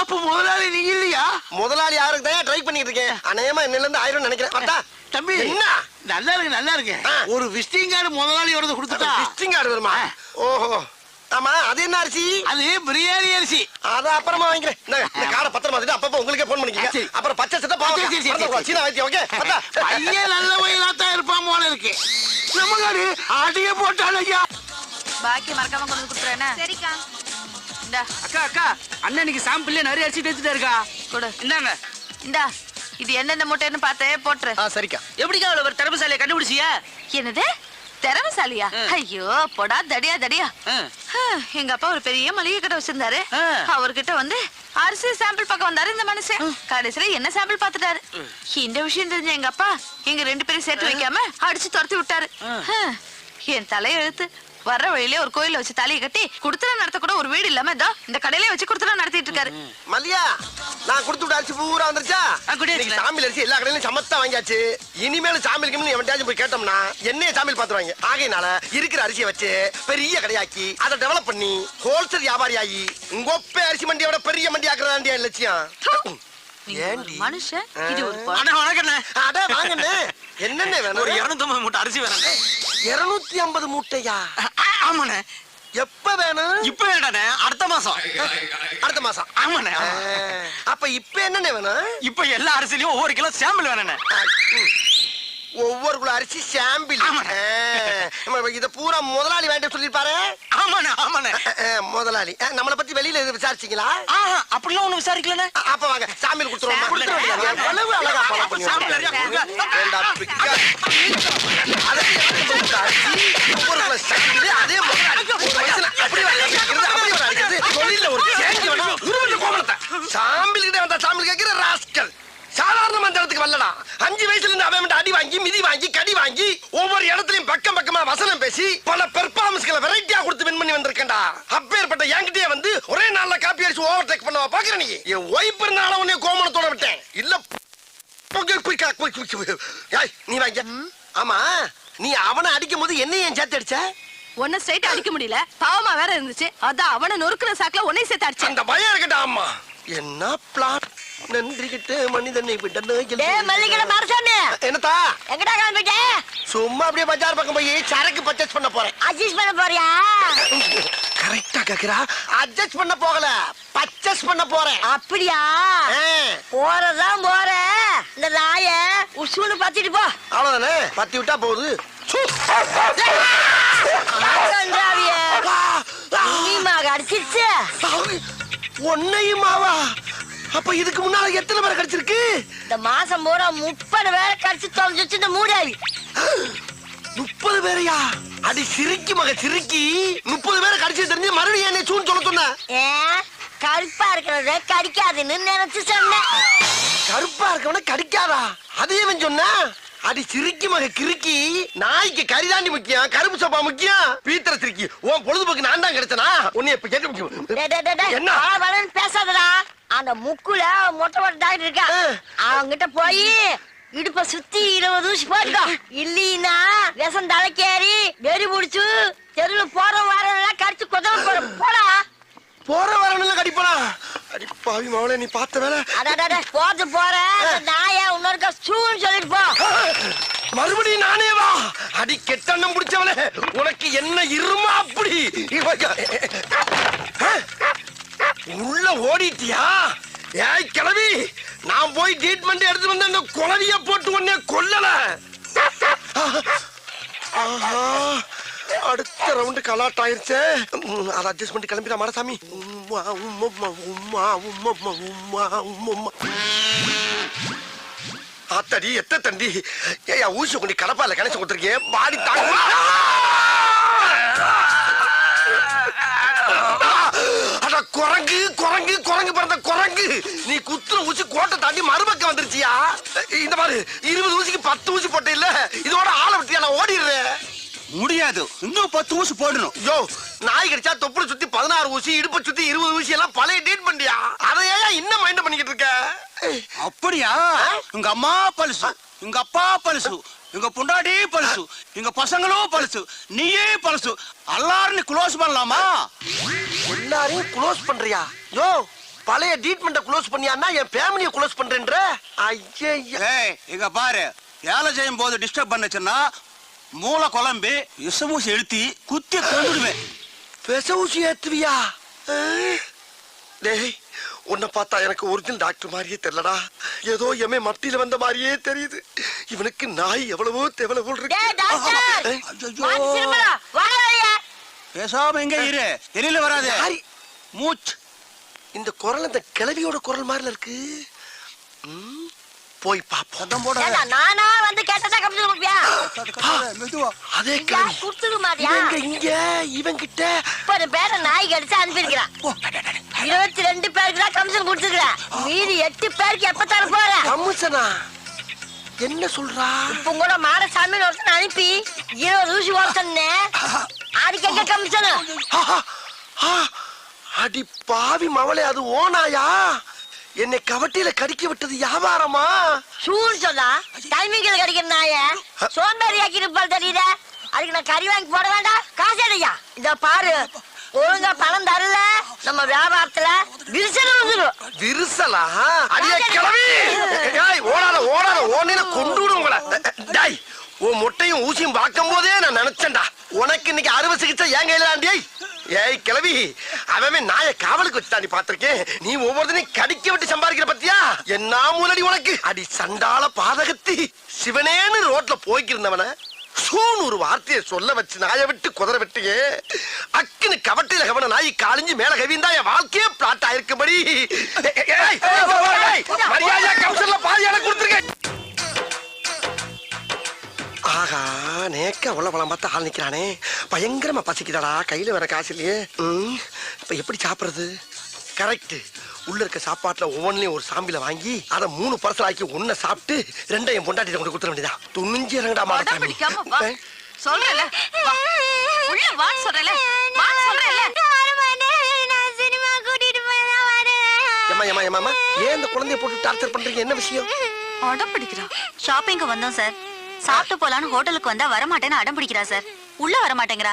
அப்ப முதலாளி நீங்க இல்லையா? முதலாளி யாருக்கு தான் ட்ரை பண்ணிட்டு இருக்கேன்? அநேகமா என்னல இருந்து ஆயிரம் நினைக்கிறேன்? தம்பி என்ன? நல்லா இருக்கு நல்லா இருக்கு. ஒரு விசிட்டிங் கார்டு முதலாளியோட கொடுத்துட்டா? விசிட்டிங் கார்டு வருமா. ஓஹோ. ஆமா அது என்ன அரிசி? அது பிரியாணி அரிசி. அத அப்புறமா வாங்கிக்கிறேன். இந்த கார்டை பத்திரமா வச்சுட்டு அப்பப்போ உங்களுக்கே போன் பண்ணிக்கங்க. அப்புறம் பச்சை சட்டை பாவம். சீனா வைத்தியம் ஓகே? பையன் நல்ல வயலா தான் இருப்பான் போல இருக்கு. நம்ம காரு ஆட்டிய போட்டான் ஐயா. பாக்கி மறக்காம கொண்டு வந்து கொடுத்துறேன் சரிக்கா. இந்தா. அக்கா அக்கா அண்ணன் இன்னைக்கு சாம்பிள்ல நிறைய அரிசி எடுத்துட்டு இருக்கா? கொடு. இந்தாங்க. இந்தா இது எந்தெந்த மூட்டைன்னு பார்த்து போட்டுரு. ஆ சரிக்கா. எப்படிக்கா அவ்வளவு ஒரு திறமைசாலியை கண்டுபிடிச்சியா? என்னது? திறமைசாலியா? ஆ. ஐயோ பொடா தடியா தடியா. எங்க அப்பா ஒரு பெரிய மளிகை கடை வச்சிருந்தாரு. அவர்கிட்ட வந்து அரிசி சாம்பிள் பார்க்க வந்தாரு இந்த மனுஷன். கடைசியில என்ன சாம்பிள் பார்த்துட்டாரு? இந்த விஷயம் தெரிஞ்ச எங்க அப்பா எங்க ரெண்டு பேரும் சேர்த்து வைக்காம அடிச்சு துரத்தி விட்டாரு. என் தலையெழுத்து வர்ற வழியிலே ஒரு கோயில வச்சு தலையை கட்டி குடுத்தன நடத்த கூட ஒரு வீடு இல்லாம இதோ இந்த கடையிலே வச்சு குடுத்தன நடத்திட்டு இருக்காரு. மல்லியா நான் கொடுத்து விட்ட அரிசி பூரா வந்துருச்சா? இன்னைக்கு. சாமியில் அரிசி எல்லா கடையிலும் சமத்தா வாங்கியாச்சு. இனிமேல் சாமியில் கிமில் எவன்டாச்சும் போய் கேட்டோம்னா என்னைய சாமியில் பாத்துருவாங்க. ஆகையினால இருக்கிற அரிசியை வச்சு பெரிய கடையாக்கி அதை டெவலப் பண்ணி ஹோல்சேல் வியாபாரி ஆகி உங்க ஒப்பே அரிசி மண்டியை விட பெரிய மண்டி ஆக்குறதாண்டியா லட்சியம்? மனுஷன். இது ஒரு பொ- அண்ணா வணக்கண்ணே. அட வாங்கண்ணே. என்னென்ன வேணும்? ஒரு இருநூத்தம்பது மூட்டை அரிசி வேணும் இருநூத்தி ஐம்பது மூட்டையா? ஆமாண்ணே. எப்ப வேணும்? இப்ப வேண்டாண்ணே அடுத்த மாசம். அடுத்த மாசம். ஆமாண்ணே. அப்ப இப்ப என்னென்ன வேணும்? இப்ப எல்லா அரிசிலையும் ஒவ்வொரு கிலோ சாம்பிள் வேணுண்ணே. ஒவ்வொரு குள்ள அரிசி சாம்பிள். இத பூரா முதலாளி வேண்டாம் சொல்லிருப்பாரு ஆமாண்ணே ஆமாண்ணே முதலாளி நம்மளை பத்தி வெளியில எதுவும் விசாரிச்சீங்களா அப்படிலாம் ஒண்ணு விசாரிக்கலண்ணே அப்ப வாங்க சாம்பிள் கொடுத்துருவோம். எவ்வளவு அழகா ஒவ்வொரு அதே. சாம்பிள் கிட்ட வந்தா சாம்பிள் கேட்கிற ராஸ்கல் சாதாரண மந்திரத்துக்கு வரலடா. அஞ்சு வயசுல இருந்து அவன் அடி வாங்கி மிதி வாங்கி கடி வாங்கி ஒவ்வொரு இடத்துலயும் பக்கம் பக்கமா வசனம் பேசி பல பெர்ஃபார்மன்ஸ்களை வெரைட்டியா கொடுத்து வின் பண்ணி வந்திருக்கேன்டா. அப்பேற்பட்ட என்கிட்டயே வந்து ஒரே நாள்ல காப்பி அடிச்சு ஓவர் டேக் பண்ணவா பாக்குற நீ? என் ஒய்ஃப் இருந்தாலும் உன்னை கோமணத்தோட விட்டேன். இல்ல நீ வாங்க. ஆமா நீ அவனை அடிக்கும் போது என்ன ஏன் சேர்த்து அடிச்ச? ஒன்னும் ஸ்ட்ரைட் அடிக்க முடியல. பாவமா வேற இருந்துச்சு. அதான் அவனை நொறுக்குற சாக்குல உன்னை சேர்த்து அடிச்சேன். அந்த பயம் இருக்கட்டா அம்மா என்ன நன்றி கிட்ட மனிதனை டேய் மல்லிகை விட்டு மரசாமி என்னத்தா எங்கடா கிளம்பிட்ட சும்மா அப்படியே பஜார் பக்கம் போய் சரக்கு பர்ச்சேஸ் பண்ண போறேன் அட்ஜஸ்ட் பண்ண போறியா கரெக்டா கேக்குறா அட்ஜஸ்ட் பண்ண போகல பர்ச்சேஸ் பண்ண போறேன் அப்படியா போறதான் போற இந்த நாய உசுன்னு பத்திட்டு போ அவ்வளவுதானே பத்தி விட்டா போகுது அடிச்சிருச்சு உன்னையுமாவா அப்ப இதுக்கு முன்னால எத்தனை பேர் கிடைச்சிருக்கு? இந்த மாசம் பூரா முப்பது பேரை கடிச்சு தொலைஞ்சிச்சு இந்த மூடாவி முப்பது பேரையா? அடி சிரிக்கி மக சிரிக்கி. முப்பது பேரை கடிச்சு தெரிஞ்சு மறுபடியும் என்ன சூன்னு சொல்ல சொன்ன. கருப்பா இருக்கிறத கடிக்காதுன்னு நினைச்சு சொன்னேன். கருப்பா இருக்கவன கடிக்காதா? அதையும் சொன்னா. அடி சிரிக்கி மக கிறுக்கி. நாய்க்கு கரிதாண்டி முக்கியம் கருப்பு சோப்பா முக்கியம். பீத்திர சிரிக்கி. உன் பொழுதுபோக்கு நான் தான் கிடைச்சனா? உன்னை இப்ப கேட்க டேய், முக்கியம். என்ன? பேசாதடா. அந்த முக்குல மொட்டை மொட்டை டாக்டர் இருக்கா. அவங்கிட்ட போய் இடுப்ப சுத்தி இருபது ஊசி போட்டுக்கோ. இல்லீன்னா விஷம் தலைக்கேறி வெறி புடிச்சு தெருவுல போற வாரம் கடிச்சு கொதவ போடா. போற வரணும் கடிப்பனா? அடி பாவி மவளே நீ பார்த்த வேலை? அடாடா போறது போற. நாய இன்னொருக்கா சூன்னு சொல்லிட்டு போ. மறுபடியும் நானே வா. அடி கெட்டண்ணம் பிடிச்சவளே உனக்கு என்ன இருமா அப்படி. உள்ள ஓடிட்டியா? ஏய் கிளவி நான் போய் ட்ரீட்மெண்ட் எடுத்து வந்து அந்த குளவிய போட்டு உன்னை கொல்லல. ஆஹா. அடுத்த ரவுண்டு கலாட் ஆயிருச்சு. அதை அட்ஜஸ்ட் பண்ணி கிளம்பிடா மாடசாமி. உம்மா உம்மம்மா உம்மா உம்மம்மா உம்மா உம்மம்மா ஆத்தடி எத்த தண்டி. ஏயா ஊசி கொண்டு கடப்பால கணேச கொடுத்துருக்கேன் பாடி தாங்க. குரங்கு குரங்கு குரங்கு பிறந்த குரங்கு. நீ குத்துற ஊசி கோட்டை தாண்டி மறுபக்கம் வந்துருச்சியா? இந்த மாதிரி இருபது ஊசிக்கு பத்து ஊசி போட்ட இல்ல இதோட ஆளை விட்டியா நான் ஓடிடுறேன். முடியாது. இன்னும் பத்து ஊசி போடணும். யோ நாய் கடிச்சா தொப்புளை சுத்தி பதினாறு ஊசி இடுப்பை சுத்தி இருபது ஊசி எல்லாம் பழைய டேட் பண்ணியா அதை ஏன் இன்னும் மைண்ட் பண்ணிக்கிட்டு இருக்க? அப்படியா? உங்க அம்மா பழுசு உங்க அப்பா பழுசு உங்க பொண்டாட்டி பழுசு எங்க பசங்களும் பழுசு நீயே பழுசு. எல்லாரும் நீ க்ளோஸ் பண்ணலாமா? எல்லாரையும் க்ளோஸ் பண்றியா? யோ பழைய ட்ரீட்மெண்ட்டை க்ளோஸ் பண்ணியான்னா என் ஃபேமிலியை க்ளோஸ் பண்றேன்ற? ஐயா ஏய் இங்க பாரு. வேலை செய்யும் போது டிஸ்டர்ப் பண்ணுச்சுன்னா மூளை குழம்பி விஷமூசி எழுத்தி குத்தி கொண்டுடுவேன் விச ஊசி ஏத்துவியா? டேய் உன்னை பார்த்தா எனக்கு ஒரிஜினல் டாக்டர் மாதிரியே தெரியலடா. ஏதோ எமே மத்தியில வந்த மாதிரியே தெரியுது. இவனுக்கு நாய் எவ்வளவோ தேவல போல் இருக்கு. பேசாம எங்க இரு. வெளியில வராது? மூச்சு. இந்த குரல் இந்த கிழவியோட குரல் மாதிரில இருக்கு. ம், போய் பாப்போம் சத்தம் போட ஏண்டா நானா வந்து கேட்டதா கமிஷன் கொடுப்பியா மெதுவா. அதே குடுத்துக்க மாட்டியா இவங்க இங்க இவன் கிட்ட ஒரு பேரை நாய் கடிச்சு அனுப்பியிருக்கிறான் இருபத்தி ரெண்டு பேருக்கு தான் கமிஷன் கொடுத்துருக்கிறேன் மீதி எட்டு பேருக்கு எப்ப தர போற? கமிஷனா? என்ன சொல்றா? இப்ப கூட மாடசாமி ஒருத்தன் அனுப்பி இருபது ஊசி ஓட்டனே அதுக்கு எங்க கமிஷன்? ஆஹா, ஆ, அடி பாவி மவளே அது ஓனாயா? என்னை கவட்டியில கடிக்க விட்டது வியாபாரமா? சூடு சொன்னா டைமிங்கில் கிடைக்கிற நாய? சோம்பேறி ஆக்கி இருப்பாள் தெரியுத? அதுக்கு நான் கறி வாங்கி போட வேண்டாம். காசு அடையா இத பாரு. ஒழுங்கா பணம் தரல. நம்ம வியாபாரத்துல விரிசல் வந்துடும் விரிசலா? அடிய கிளவி! ஏய் ஓடாத ஓடாத. ஓனில கொண்டு விடும் உங்களை. டேய் உன் முட்டையும் ஊசியும் பார்க்கும் போதே நான் நினைச்சேன்டா. உனக்கு இன்னைக்கு அறுவை சிகிச்சை ஏன் கையிலாண்டி ஏய் கிளவி அவன் நாய காவலுக்கு வச்சுட்டாண்டி பாத்திருக்கேன் நீ ஒவ்வொருத்தனையும் கடிக்க விட்டு சம்பாதிக்கிற பத்தியா? என்ன மூலடி உனக்கு? அடி சண்டால பாதகத்தி. சிவனேன்னு ரோட்ல போய்க்கிருந்தவன சூன் ஒரு வார்த்தையை சொல்ல வச்சு நாயை விட்டு குதிரை விட்டுயே. அக்குன்னு கவட்டில கவன நாய் காலிஞ்சு மேல கவிந்தா என் வாழ்க்கையே பிளாட் ஆயிருக்கும்படி. மரியாதையா பாதி எனக்கு கொடுத்துருக்கேன் ஆகா நேக்க அவ்வளவு பழம் பார்த்து ஆள் நிக்கிறானே. பயங்கரமா பசிக்குதாடா கையில வேற காசு இல்லையே. ம், இப்ப எப்படி சாப்பிடுறது? கரெக்ட் உள்ள இருக்க சாப்பாட்டுல ஒவ்வொன்றையும் ஒரு சாம்பில வாங்கி அதை மூணு பர்சல் ஆக்கி ஒன்ன சாப்பிட்டு ரெண்டையும் பொண்டாட்டி கொண்டு கொடுத்துட வேண்டியதா துணிஞ்சு இறங்கடா வா. சொல்றேன்ல. வா. உள்ள வா ஏம்மா ஏம்மா ஏம்மா ஏன் இந்த குழந்தைய போட்டு டார்ச்சர் பண்றீங்க? என்ன விஷயம்? அடம் பிடிக்கிறான் ஷாப்பிங்க்கு வந்தோம் சார் சாப்பிட்டு போலான்னு ஹோட்டலுக்கு வந்தா வர மாட்டேன்னு அடம் பிடிக்கிறா சார். உள்ள வர மாட்டேங்கிறா.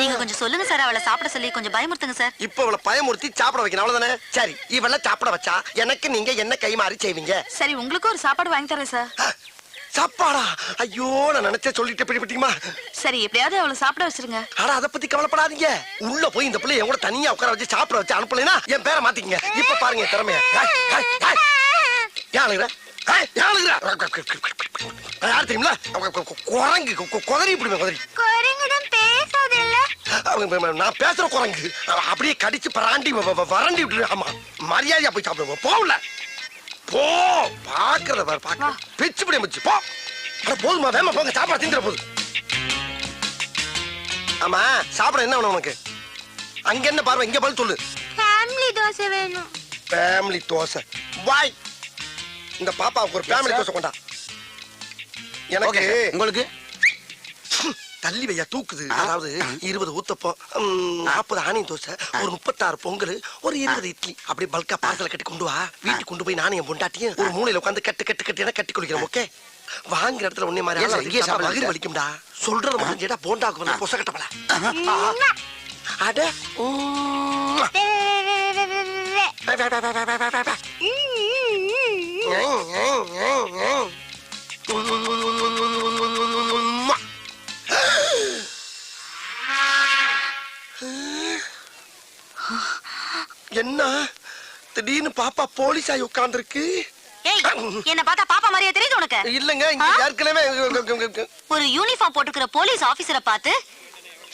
நீங்க கொஞ்சம் சொல்லுங்க சார். அவளை சாப்பிட சொல்லி கொஞ்சம் பயமுறுத்துங்க சார். இப்ப இவளை பயமுறுத்தி சாப்பிட வைக்கணும். அவ்வளவுதானே? சரி இவள சாப்பிட வச்சா எனக்கு நீங்க என்ன கை மாறி செய்வீங்க? சரி உங்களுக்கு ஒரு சாப்பாடு வாங்கி தரேன் சார். சாப்பாடா? ஐயோ நான் நினைச்ச சொல்லிட்டு பிடிப்பட்டீங்களா சரி எப்படியாவது அவளை சாப்பிட வச்சிருங்க. ஆனா அத பத்தி கவலைப்படாதீங்க. உள்ள போய் இந்த பிள்ளை என் கூட தனியா உட்கார வச்சு சாப்பிட வச்சு அனுப்பலைன்னா என் பேரை மாத்திக்கங்க. இப்ப பாருங்க திறமைய. ஏன் அழுகுற? யார் தெரியுமில குரங்கு குதறி இப்படி குதறி. அவங்க நான் பேசுற குரங்கு. அப்படியே கடிச்சு பராண்டி வறண்டி விட்டு ஆமா மரியாதையா போய் சாப்பிடுவோம் போகல. போ பாக்குறத பாரு பாக்க பிச்சு பிடி முச்சு போ. அட போதுமா வேமா போங்க சாப்பாடு திங்கிற போது. ஆமா சாப்பிட என்ன வேணும் உனக்கு? அங்க என்ன பார்வை? இங்க பதில் சொல்லு. ஃபேமிலி தோசை வேணும். ஃபேமிலி தோசை. வாய் இந்த பாப்பாவுக்கு ஒரு ஃபேமிலி தோசை கொண்டா எனக்கு உங்களுக்கு தள்ளி வையா தூக்குது அதாவது இருபது ஊத்தப்பம் ம், நாற்பது ஆனியன் தோசை ஒரு முப்பத்தாறு பொங்கல் ஒரு இருபது இட்லி அப்படியே பல்கா பார்சல கட்டி கொண்டு வா வீட்டுக்கு கொண்டு போய் நானும் என் பொண்டாட்டியும் ஒரு மூலையில உட்காந்து கட்டு கட்டு கட்டு என கட்டி குளிக்கிறோம் ஓகே வாங்குற இடத்துல உன்னை மாதிரி சார்? வலிக்கும்டா சொல்றத மட்டும் கேட்டா போண்டாக்கு வந்து பொச கட்டப்பல அட என்ன? திடீர்னு பாப்பா போலீஸ் ஆகி உட்கார்ந்துருக்கு என்ன பார்த்தா பாப்பா மாதிரியே தெரியுது உனக்கு. இல்லங்க? ஏற்கனவே ஒரு யூனிஃபார்ம் போட்டுக்கிற போலீஸ் ஆபீசரை பார்த்து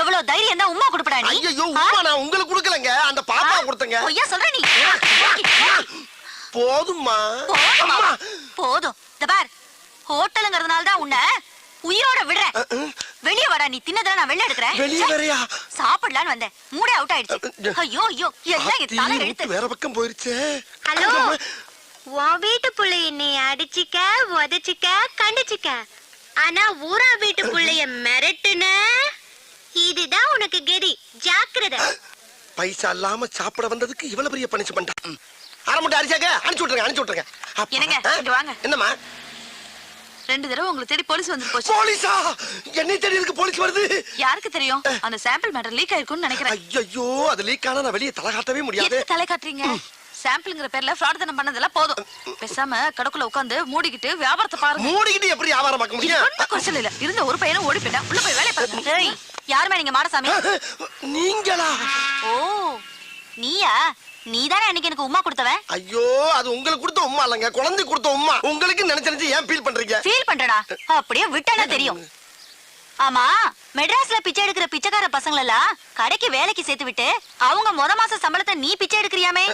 எவ்வளவு தைரியம் தான் உமா கொடுப்படா நீ? ஐயோ ஆ? உமா நான் உங்களுக்கு கொடுக்கலங்க. அந்த பாப்பா? கொடுத்தங்க. பொய்யா சொல்ற நீ? போதுமா போதுமா? அம்மா. போதும். இந்த பார் ஹோட்டலுங்கிறதுனால தான் உன்னை உயிரோட விடுறேன். வெளிய வாடா நீ தின்னதெல்லாம் நான் வெளில எடுக்கிறேன். வெளிய வரையா? சாப்பிடலான்னு வந்தேன். மூடே அவுட் ஆயிடுச்சு. ஐயோ ஐயோ எல்லாம் என் தலை எழுத்து வேற பக்கம் போயிருச்சே. ஹலோ? உன் வீட்டு புள்ளைய நீ அடிச்சிக்க உதச்சிக்க கண்டிச்சிக்க. ஆனா ஊரா வீட்டு புள்ளைய மிரட்டுன? இதுதான் உனக்கு கெதி. ஜாக்கிரதை. பைசா இல்லாம சாப்பிட வந்ததுக்கு இவ்வளவு பெரிய பனிஷ்மெண்டா அரை முட்டை அடிச்சாங்க அனுப்பிச்சு விட்டுருங்க அனுப்பிச்சு விட்டுருங்க. என்னங்க? இங்க வாங்க. என்னம்மா? ரெண்டு தடவை உங்களை தேடி போலீஸ் வந்து போச்சு. போலீஸா? என்னை தேடி இருக்கு போலீஸ் வருது? யாருக்கு தெரியும்? அந்த சாம்பிள் மேட்டர் லீக் ஆயிருக்கும்னு நினைக்கிறேன். ஐயோ அது லீக் ஆனா நான் வெளியே தலை காட்டவே முடியாது. தலை காட்டுறீங்க? சாம்பிள்ங்கிற பேர்ல ஃப்ராட் தானம் பண்ணதெல்லாம் போதும். பேசாம கடைக்குள்ள உட்காந்து மூடிக்கிட்டு வியாபாரத்தை பாருங்க. மூடிக்கிட்டு எப்படி வியாபாரம் பார்க்க முடியும்? ஒண்ணும் குறைச்சல் இல்ல. இருந்த ஒரு பையனும் ஓடி போயிட்டான். உள்ள போய் வேலையை பாருங்க. யாருமே நீங்க மாடசாமி? நீங்களா? ஓ நீயா? நீதானே அன்னைக்கு எனக்கு உமா கொடுத்தவன் ஐயோ அது உங்களுக்கு கொடுத்த உமா இல்லைங்க. குழந்தை கொடுத்த உமா உங்களுக்கு நினைச்சு நினைச்சு ஏன் ஃபீல் பண்றீங்க? ஃபீல் பண்றடா. அப்படியே விட்டனா தெரியும். ஆமா மெட்ராஸ்ல பிச்சை எடுக்கிற பிச்சைக்கார பசங்கள எல்லாம் கடைக்கு வேலைக்கு சேர்த்து விட்டு அவங்க முத மாச சம்பளத்தை நீ பிச்சை எடுக்கிறியாமே?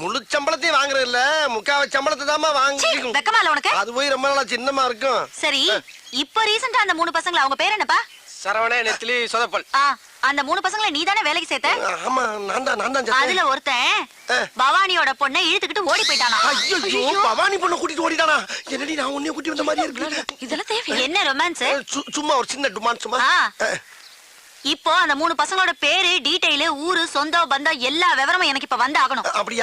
முழு சம்பளத்தையும் வாங்குறது இல்ல. முக்காவ சம்பளத்தை தாமா வாங்கி வெக்கமா இல்ல உனக்கு? அது போய் ரொம்ப நாளா சின்னமா இருக்கும். சரி இப்போ ரீசெண்டா அந்த மூணு பசங்கள அவங்க பேர் என்னப்பா? சரவண நெத்திலி சொதப்பல். அந்த மூணு பசங்களை நீ தானே வேலைக்கு சேர்த்த? ஆமா நான் தான் நான் தான் அதுல ஒருத்தன் பவானியோட பொண்ணை இழுத்துக்கிட்டு ஓடி போயிட்டானா? ஐயோ பவானி பொண்ணை கூட்டிட்டு ஓடிட்டானா? என்னடி நான் உன்னைய கூட்டி வந்த மாதிரி இருக்கு. இதெல்லாம் தேவையா? என்ன ரொமான்ஸ் சும்மா ஒரு சின்ன டுமான் சும்மா. இப்போ அந்த மூணு பசங்களோட பேரு டீடைலு ஊரு சொந்தம் பந்தம் எல்லா விவரமும் எனக்கு இப்ப வந்து ஆகணும். அப்படியா?